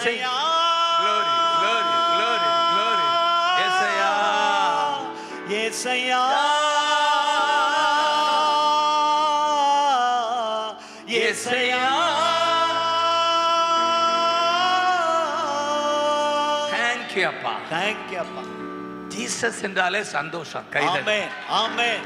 Yesaiya glory glory glory. Glory Yesaiya Yesaiya Yesaiya thank you அப்பா thank you அப்பா Jesus என்றாலே சந்தோஷம் கைதல் ஆமென் ஆமென்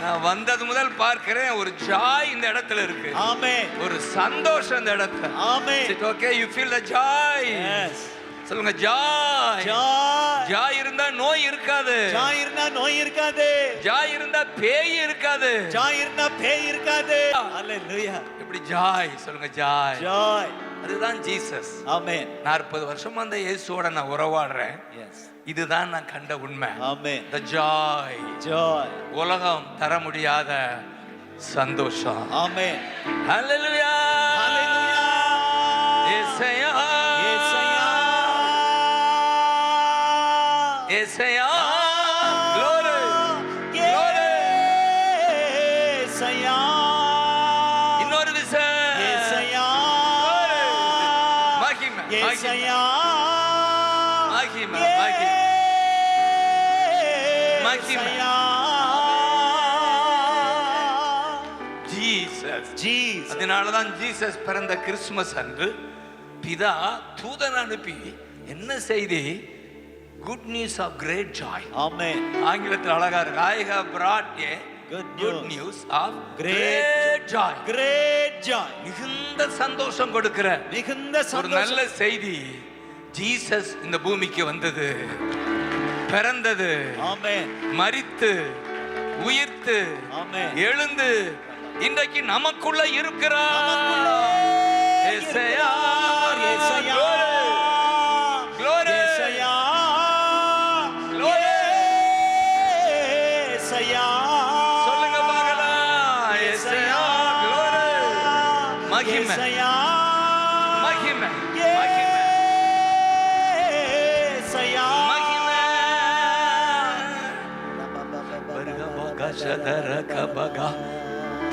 நான் வந்தது முதல் பார்க்கிறேன் ஒரு ஜாய் இந்த இடத்துல இருக்கு. ஆமென் ஒரு சந்தோஷம் இந்த இடத்துல. Amen okay you feel the joy yes சொல்லுங்க ஜாய் ஜாய் ஜாய் இருந்தா நோய் இருக்காது. ஜாய் இருந்தா நோய் இருக்காது. ஜாய் இருந்தா பேய் இருக்காது. ஜாய் இருந்தா பேய் இருக்காது. இப்படி ஜாய் சொல்லுங்க ஜாய் ஜாய் அதுதான் ஜீசஸ். ஆமென் நாற்பது வருஷமா அந்த இயேசுவோட நான் உறவாடுறேன். இதுதான் நான் கண்ட உண்மை. ஆமென் த ஜாய் ஜாய் உலகம் தர முடியாத சந்தோஷம். ஆமென் ஹalleluya ஹalleluya ஏசையா. ஏசையா. ஏசையா. மகிமை, மகிமை. ஜீசஸ். ஜீசஸ். அதனாலதான் ஜீசஸ் பிறந்த கிறிஸ்துமஸ் அன்று பிதா தூதன் அனுப்பி என்ன செய்தி? Good news of great joy amen. ஆங்கிலத்தில் அழகா இருக்கு. I have a Good good. News of great joy great joy மிகுந்த சந்தோஷம் கொடுக்கிற மிகுந்த ஒரு நல்ல செய்தி. ஜீசஸ் இந்த பூமிக்கு வந்தது. பிறந்தது. மரித்து உயிர்த்து எழுந்து இன்றைக்கு நமக்குள்ள இருக்கிறார். நமக்குள்ளே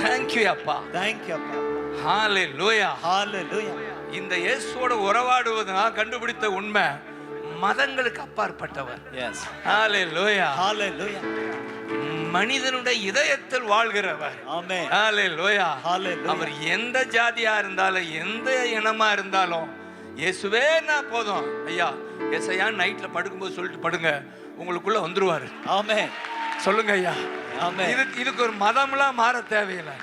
தேங்க்யூ அப்பா you, அப்பா. ஹalleluya Hallelujah. இந்த இயேசுவோட உறவாடுவது நான் கண்டுபிடித்த உண்மை மதங்களுக்கு அப்பாற்பட்டவர் Yes. ஹalleluya Hallelujah. மனிதனுடைய இதயத்தில் வாழ்கிறவர் Amen. ஹalleluya Hallelujah. அவர் எந்த ஜாதியா இருந்தாலும் எந்த இனமா இருந்தாலும் இயேசுவே நான் போதும் ஐயா ஏசையா நைட்ல படுக்கும்போது சொல்லிட்டு படுங்க உங்களுக்குள்ள வந்துருவாரு Amen. சொல்லுங்க ஐயா. Amen. இதுக்கு ஒரு மதம்லாம் மாற தேவையில்லை.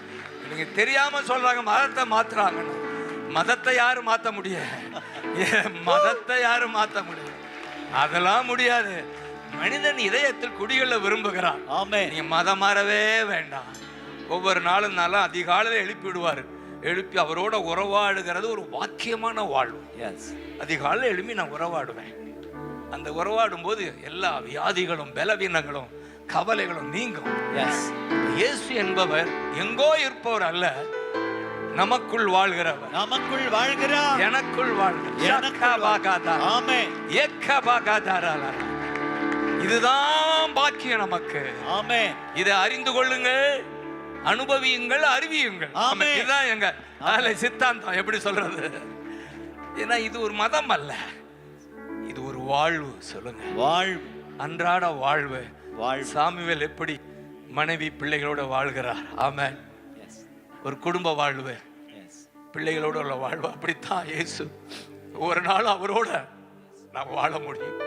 நீங்க தெரியாம சொல்றாங்க மதத்தை மாத்துறாங்கன்னு. மதத்தை யாரும் மாத்த முடியாது ஏன் மதத்தை யாரும் மாத்த முடியாது அதெல்லாம் முடியாது. மனிதன் இதயத்தில் குடிகளை விரும்புகிறான். Amen. நீங்க மதம் மாறவே வேண்டாம். ஒவ்வொரு நாளும் நாளும் அதிகாலையில் எழுப்பி விடுவார். எழுப்பி அவரோட உறவாடுகிறது ஒரு வாக்கியமான வாழ்வு. Yes. அதிகாலை எழுப்பி நான் உறவாடுவேன். அந்த உறவாடும் போது எல்லா வியாதிகளும் பலவீனங்களும் கவலைகளும் நீங்கும். இயேசு என்பவர் எங்கோ இருப்பவர் அல்ல நமக்குள் வாழ்கிறவர். நமக்குள் வாழ்கிறார். எனக்குள் வாழ்கிறார். இதுதான் பாக்கியம் நமக்கு. Amen. இதை அறிந்து கொள்ளுங்கள் அனுபவியுங்கள் அறிவியுங்கள். ஆமென். இதுதான் எங்க அதுல சித்தாந்தம். எப்படி சொல்றது? ஏன்னா இது ஒரு மதம் அல்ல. இது ஒரு வாழ்வு சொல்லுங்க. வாழ்வு. அன்றாட வாழ்வு. வாழ்வு. சாமுவேல் எப்படி மனைவி பிள்ளைகளோட வாழ்கிறார்? ஆமென். Yes. ஒரு குடும்ப வாழ்வு. பிள்ளைகளோட உள்ள வாழ்வு. அப்படித்தான் இயேசு ஒரு நாள் அவரோட நான் வாழ முடியும்.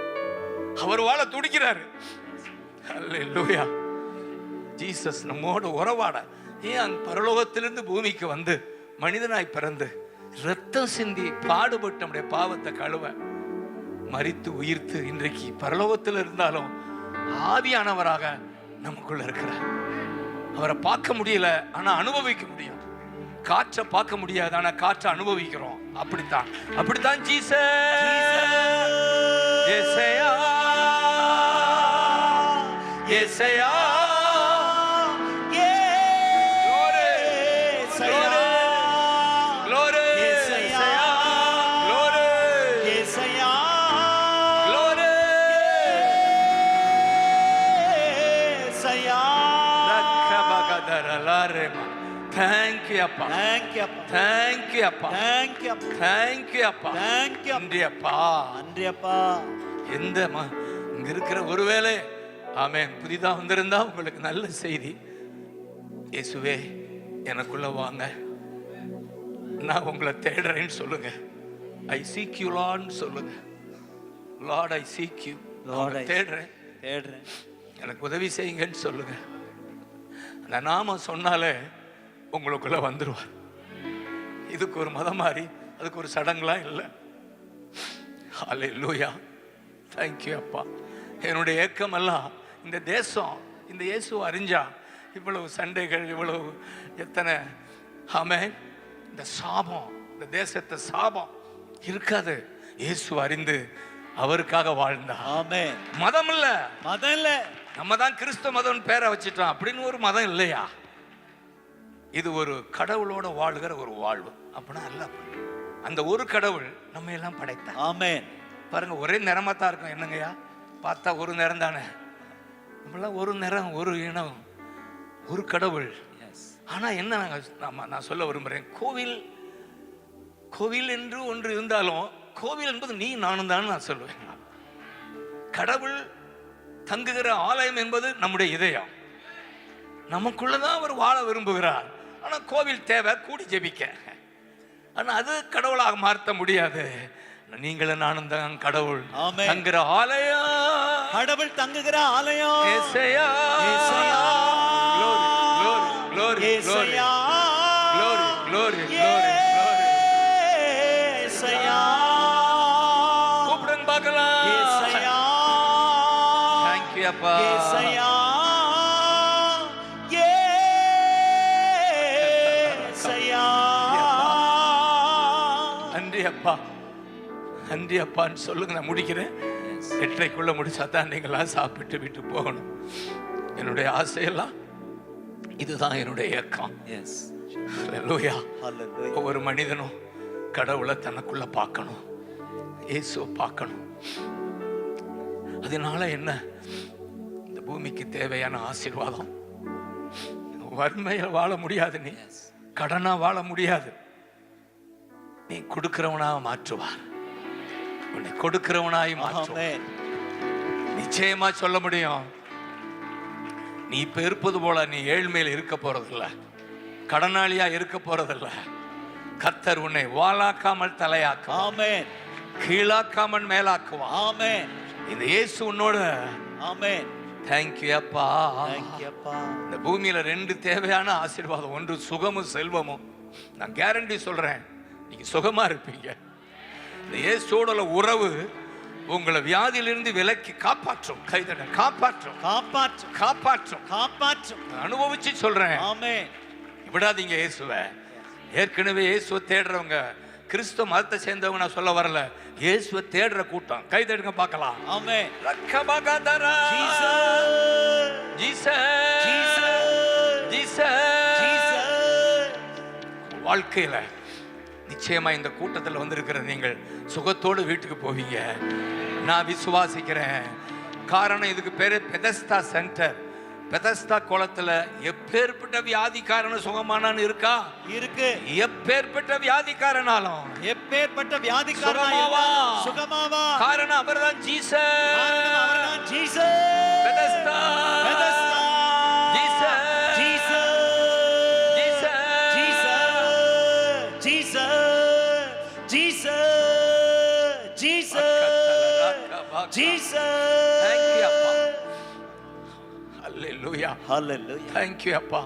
அவர் வாழ துடிக்கிறாரு. அல்லேலூயா ஜீசஸ் நம்மோட உறவாட. ஏன் பரலோகத்திலிருந்து பூமிக்கு வந்து மனிதனாய் பிறந்து ரத்தம் சிந்தி பாடுபட்டு நம்முடைய பாவத்தை கழுவ மரித்து உயிர்த்து இன்றைக்கு பரலோகத்தில் இருந்தாலும் ஆவியானவராக நமக்குள்ள இருக்கிறார். அவரை பார்க்க முடியல ஆனா அனுபவிக்க முடியும். காற்றை பார்க்க முடியாது ஆனா காற்றை அனுபவிக்கிறோம். அப்படித்தான். அப்படித்தான் ஜீசஸ் தேங்க்யூ அப்பா தேங்க்யூ அப்பா தேங்க்யூ அப்பா தேங்க்யூ அப்பா தேங்க்யூ அப்பா தேங்க்யூ நன்றி அப்பா நன்றி அப்பா எந்த இங்க இருக்கிற ஒருவேளை ஆமென் புதிதா வந்திருந்தா உங்களுக்கு நல்ல செய்தி. இயேசுவே எனக்குள்ள வாங்க. நான் உங்களை தேடுறேன்னு சொல்லுங்க. ஐ சீக் யூ லான்னு சொல்லுங்க. Lord I seek you Lord, I- தேடுறேன். தேடுறேன். எனக்கு உதவி செய்யுங்கன்னு சொல்லுங்க. அந்த நாம சொன்னாலே உங்களுக்குள்ள வந்துருவார். இதுக்கு ஒரு மதம் மாறி அதுக்கு ஒரு சடங்குலாம் இல்லை. ஹாலே லூயா தேங்க்யூ அப்பா. என்னுடைய ஏக்கமெல்லாம் இந்த தேசம் இந்த இயேசு அறிஞ்சா இவ்வளவு சண்டைகள் இவ்வளவு எத்தனை ஆமே இந்த சாபம் இந்த தேசத்தை சாபம் இருக்காது. இயேசு அறிந்து அவருக்காக வாழ்ந்தா. ஆமென். மதம் இல்ல. மதம் இல்ல. நம்ம தான் கிறிஸ்தவ மதம் பேரை வச்சுட்டோம். அப்படின்னு ஒரு மதம் இல்லையா? இது ஒரு கடவுளோட வாழ்கிற ஒரு வாழ்வு. அப்படின்னா அல்ல அந்த ஒரு கடவுள் நம்ம எல்லாம் படைத்தார் ஆமென். பாருங்க ஒரே நிறமா தான் இருக்கும். என்னங்கய்யா? பார்த்தா ஒரு நிறம் தானே? நம்மளாம் ஒரு நிறம் ஒரு இனம் ஒரு கடவுள். எஸ் ஆனா என்ன நாங்க நாம நான் சொல்ல விரும்புறேன். கோவில் கோவில் என்று ஒன்று இருந்தாலும் கோவில் என்பது நீ நானும் தான் நான் சொல்லுவேன் கடவுள் தங்குகிற ஆலயம் என்பது நம்முடைய இதயம். நமக்குள்ளதான் அவர் வாழ விரும்புகிறார் ஆனா கோவில் தேவை கூடி ஜெபிக்க ஆனா அது கடவுளாக மாற்ற முடியாது நீங்களும் நானும் தான் கடவுள். தங்குற ஆலயம் கடவுள் தங்குகிற ஆலயம் ஏசையா ஏசையா. Glory, glory, glory, glory. ஏசையா Glory, glory, glory, glory. ஏசையா கூப்பிடுங்க பார்க்கலாம். ஏசையா you, அப்பா. ஏசையா அப்பா. நன்றி அப்பான்னு சொல்லுங்க நான் முடிக்கிறேன். எட்டரைக்குள்ள முடிச்சா தான் நீங்களாம் சாப்பிட்டு விட்டு போகணும். என்னுடைய ஆசையெல்லாம் இதுதான் என்னுடைய இயக்கம். ஒவ்வொரு மனிதனும் கடவுளை தனக்குள்ள பார்க்கணும். இயேசுவை பார்க்கணும். அதனால என்ன? இந்த பூமிக்கு தேவையான ஆசீர்வாதம். வறுமையில வாழ முடியாது நீ. கடனா வாழ முடியாது. நீ கொடுக்கிறவனா மாற்றுவார். உன்னை கொடுக்கிறவனாய் மாற்றுவார். நிச்சயமா சொல்ல முடியும். நீ இப்ப இருப்பது போல நீ ஏழ்மையில் இருக்க போறதில்ல. கடனாளியா இருக்க போறதில்ல. கர்த்தர் உன்னை வாளாக்காமல் தலையாக்குவார். ஆமென். கீழாக்காமல் மேலாக்குவான் ஆமென். இந்த இயேசு உன்னோட. ஆமென். தேங்க்யூ அப்பா. அப்பா. இந்த பூமியில ரெண்டு தேவையான ஆசீர்வாதம். ஒன்று சுகமும் செல்வமும். நான் கேரண்டி சொல்றேன். நீங்க சுகமா இருப்பீங்க. இந்த இயேசுவோட உறவு உங்களை வியாதியிலிருந்து விலக்கி காப்பாற்றும். கைதட காப்பாற்றும். காப்பாற்றும். காப்பாற்றும். காப்பாற்றும். அனுபவிச்சு சொல்றேன். ஆமென். விடாதீங்க இயேசுவை. ஏற்கனவே இயேசுவை தேடுறவங்க கிறிஸ்துவ மதத்தை சேர்ந்தவங்க நான் சொல்ல வரல. இயேசுவை தேடுற கூட்டம். கை தட்டுங்க பார்க்கலாம். ஆமென். ரக்கபகதரா. ஜீசஸ். ஜீசஸ். வாழ்க்கையில நிச்சயமா இந்த கூட்டத்தில் வந்திருக்கிற நீங்கள் சுகத்தோடு வீட்டுக்கு போவீங்க. நான் விசுவாசிக்கிறேன். காரணம் இதுக்கு பேரு பெதஸ்தா சென்டர். பெதஸ்தா குளத்துல எப்பேற்பட்ட வியாதிக்காரன சுகமானான்னு இருக்கா? இருக்கு. எப்பேற்பட்ட வியாதிக்காரனாலும். எப்பேற்பட்ட வியாதிக்காரனா சுகமாவா? காரணம் அவர்தான் ஜீசஸ். அவர்தான் Jesus. Bethesda. Jesus Thank you, அப்பா. Jesus Hallelujah. Hallelujah Thank you, அப்பா